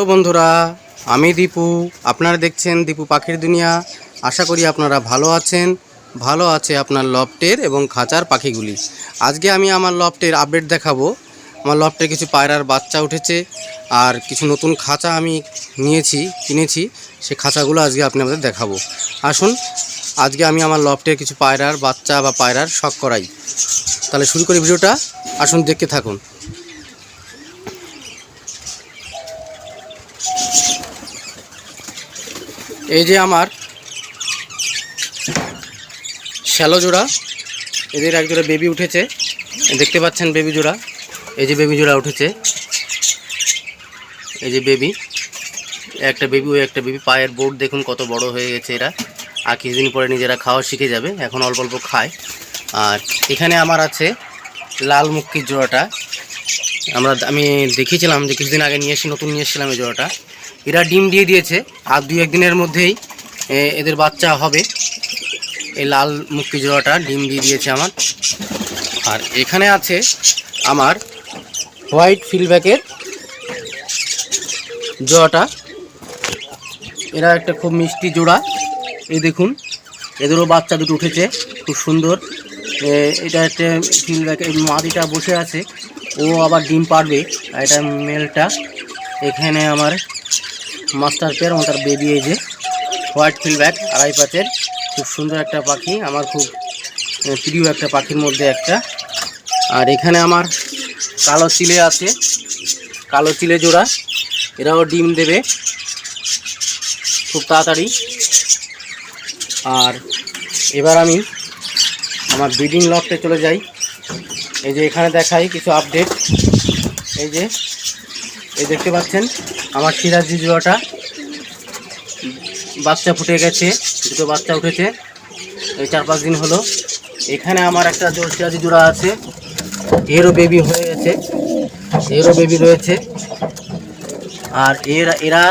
Hello বন্ধুরা, আমি দীপু। আপনারা দেখছেন দীপু পাখির দুনিয়া। আশা করি আপনারা ভালো আছেন। ভালো আছে আপনার লফটের এবং খাঁচার পাখিগুলি। আজকে আমি আমার লফটের আপডেট দেখাবো। আমার লফটে কিছু পায়রার বাচ্চা উঠেছে আর কিছু নতুন খাঁচা আমি নিয়েছি, কিনেছি। সে খাঁচাগুলো আজকে আপনি আমাদের দেখাবো। আসুন, আজকে আমি আমার লফটের কিছু পায়রার বাচ্চা বা পায়রার শখ করাই। তাহলে শুরু করি ভিডিওটা। আসুন দেখতে থাকুন। এই যে আমার শ্যালো জোড়া, এদের এক জোড়া বেবি উঠেছে। দেখতে পাচ্ছেন বেবি জোড়া, এই যে বেবি জোড়া উঠেছে। এই যে বেবি একটা বেবি ওই একটা বেবি পায়ের বোর্ড দেখুন কত বড় হয়ে গেছে এরা। আর কিছুদিন পরে নিজেরা খাওয়া শিখে যাবে, এখন অল্প অল্প খায়। আর এখানে আমার আছে লাল মুক্তির জোড়াটা। আমরা, আমি দেখিয়েছিলাম যে কিছুদিন আগে নিয়ে এসে, নতুন নিয়ে এসেছিলাম এই জোড়াটা। এরা ডিম দিয়ে দিয়েছে। আর দুই একদিনের মধ্যেই এদের বাচ্চা হবে। এই লাল মুক্তি জোড়াটা ডিম দিয়ে দিয়েছে আমার। আর এখানে আছে আমার হোয়াইট ফিলব্যাকের জোড়াটা। এরা একটা খুব মিষ্টি জোড়া। এই দেখুন, এদেরও বাচ্চা দুটো উঠেছে, খুব সুন্দর। এটা একটা ফিলব্যাকের মাদিটা বসে আছে। ও আবার ডিম পারবে, আর এটা মেলটা। এখানে আমার মাস্টার পেয়ার এবং তার বেবি এই যে হোয়াইট ফিলব্যাক আড়াই পাতের। খুব সুন্দর একটা পাখি, আমার খুব প্রিয় একটা পাখির মধ্যে একটা। আর এখানে আমার কালো চিলে আছে, কালো চিলে জোড়া। এরাও ডিম দেবে, খুব তাড়াতাড়ি। আর এবার আমি আমার ব্রিডিং লকটে চলে যাই। এই যে এখানে দেখাই কিছু আপডেট এই যে এই দেখতে পাচ্ছেন, আমার সিরাজি জোড়াটা বাচ্চা ফুটে গেছে, দুটো বাচ্চা উঠেছে। এই চার পাঁচ দিন হলো। এখানে আমার একটা সিরাজি জোড়া আছে। এরও বেবি হয়ে গেছে। এরও বেবি রয়েছে। আর এরা এরা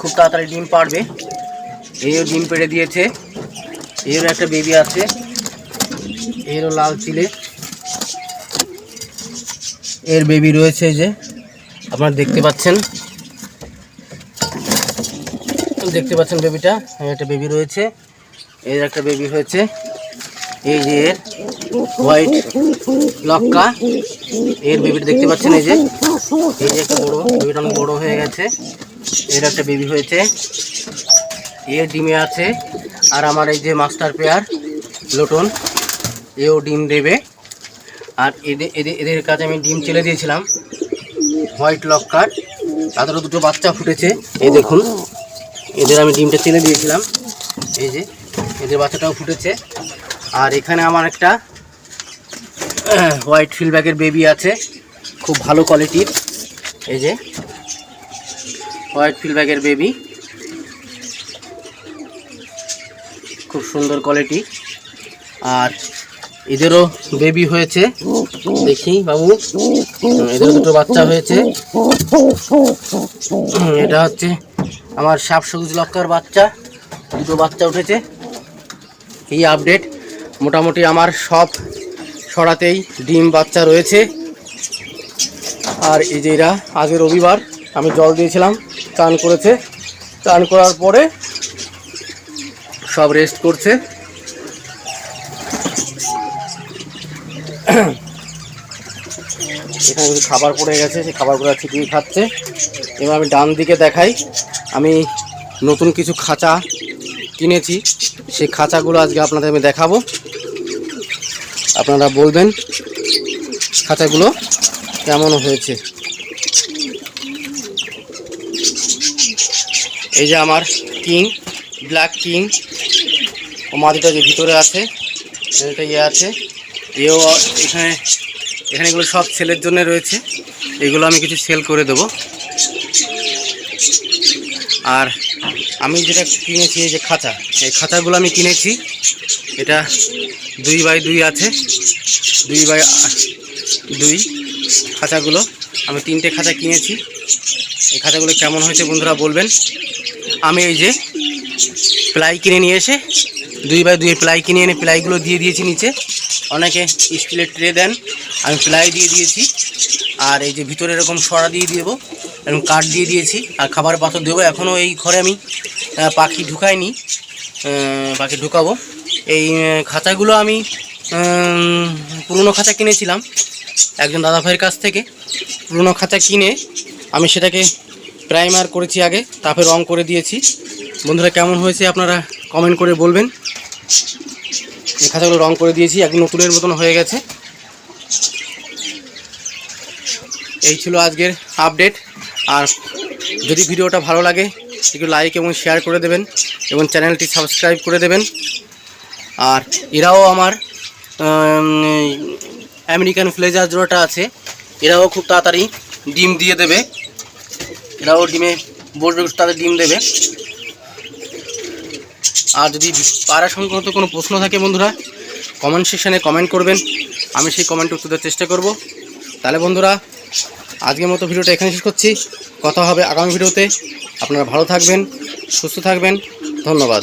খুব তাড়াতাড়ি ডিম পারবে। এও ডিম পেড়ে দিয়েছে। এরও একটা বেবি আছে। এরও লাল চিলে এর বেবি রয়েছে যে। আপনারা দেখতে পাচ্ছেন। দেখতে পাচ্ছেন বেবিটা একটা বেবি রয়েছে। এর একটা বেবি হয়েছে। এই যে এর হোয়াইট লক্কা। এর বেবিটা দেখতে পাচ্ছেন এই যে। এই যে একটা বড়, বেবিটা অনেক বড় হয়ে গেছে। এর একটা বেবি হয়েছে। এর ডিমে আছে। আর আমার এই যে মাস্টার পেয়ার, লোটন, এও ডিম দেবে। আর এদের এদের এদের কাছে আমি ডিম চেলে দিয়েছিলাম। হোয়াইট লক্কার তাদেরও দুটো বাচ্চা ফুটেছে। এই দেখুন, এদের আমি ডিমটা চেলে দিয়েছিলাম। এই যে, এদের বাচ্চাটাও ফুটেছে। আর এখানে আমার একটা, হোয়াইট ফিলব্যাগের বেবি আছে, খুব ভালো কোয়ালিটির। এই যে, হোয়াইট ফিলব্যাগের বেবি। খুব সুন্দর কোয়ালিটি। আর এদেরও বেবি হয়েছে। দেখি বাবু। এদেরও দুটো বাচ্চা হয়েছে। এটা হচ্ছে আমার সাপ সবুজ লক্কার বাচ্চা। দুটো বাচ্চা উঠেছে। এই আপডেট মোটামুটি আমার সব সরাতেই ডিম বাচ্চা রয়েছে। আর এই যে এরা, আজকে রবিবার, আমি জল দিয়েছিলাম, চান করেছে। চান করার পরে সব রেস্ট করছে। এখানে কিছু খাবার পড়ে গেছে, সেই খাবারগুলো ছিটিয়ে খাচ্ছে। এবার আমি ডান দিকে দেখাই। আমি নতুন কিছু খাঁচা কিনেছি। সেই খাঁচাগুলো আজকে আপনাদের আমি দেখাবো। আপনারা বলবেন খাঁচাগুলো কেমন হয়েছে। এই যে আমার কিং, ব্ল্যাক কিং। ও মাদিটা যে ভিতরে আছে এটা ইয়ে আছে। এও এখানে এখানে এগুলো সব সেলের জন্য রয়েছে। এগুলো আমি কিছু সেল করে দেবো। আর আমি যেটা কিনেছি, এই যে খাতা, এই খাতাগুলো আমি কিনেছি। এটা দুই বাই দুই আছে। দুই বাই দুই খাতাগুলো। আমি তিনটে খাঁচা কিনেছি। এই খাতাগুলো কেমন হয়েছে বন্ধুরা বলবেন। আমি এই যে প্লাই কিনে নিয়ে এসে, দুই বাই দুই প্লাই কিনে এনে প্লাইগুলো দিয়ে দিয়েছি নিচে। অনেকে স্টিলের ট্রে দেন। আমি প্লাই দিয়ে দিয়েছি। আর এই যে ভিতরে এরকম সরা দিয়ে দেবো এবং কাঠ দিয়ে দিয়েছি। আর খাবার পাথর দেবো। এখনও এই ঘরে আমি পাখি ঢুকাইনি। পাখি ঢুকাবো। এই খাঁচাগুলো আমি পুরনো খাঁচা কিনেছিলাম একজন দাদা ভাইয়ের কাছ থেকে। পুরনো খাঁচা কিনে আমি সেটাকে প্রাইমার করেছি আগে, তারপরে রং করে দিয়েছি। বন্ধুরা কেমন হয়েছে আপনারা কমেন্ট করে বলবেন। এই খাঁচাগুলো রং করে দিয়েছি, একদম নতুনের মতন হয়ে গেছে। এই ছিল আজকের আপডেট আর যদি ভিডিওটা ভালো লাগে, একটু লাইক এবং শেয়ার করে দেবেন এবং চ্যানেলটি সাবস্ক্রাইব করে দেবেন। আর এরাও আমার আমেরিকান ফ্লেজার জোড়াটা আছে, এরাও খুব তাড়াতাড়ি ডিম দিয়ে দেবে। এরাও ডিমে বসবে, তাদের ডিম দেবে। আর যদি পাড়া সংক্রান্ত কোনো প্রশ্ন থাকে বন্ধুরা কমেন্ট সেকশানে কমেন্ট করবেন। আমি সেই কমেন্ট উত্তর দেওয়ার চেষ্টা করব। তাহলে বন্ধুরা, আজকের মতো ভিডিওটা এখানে শেষ করছি। কথা হবে আগামী ভিডিওতে। আপনারা ভালো থাকবেন, সুস্থ থাকবেন। ধন্যবাদ।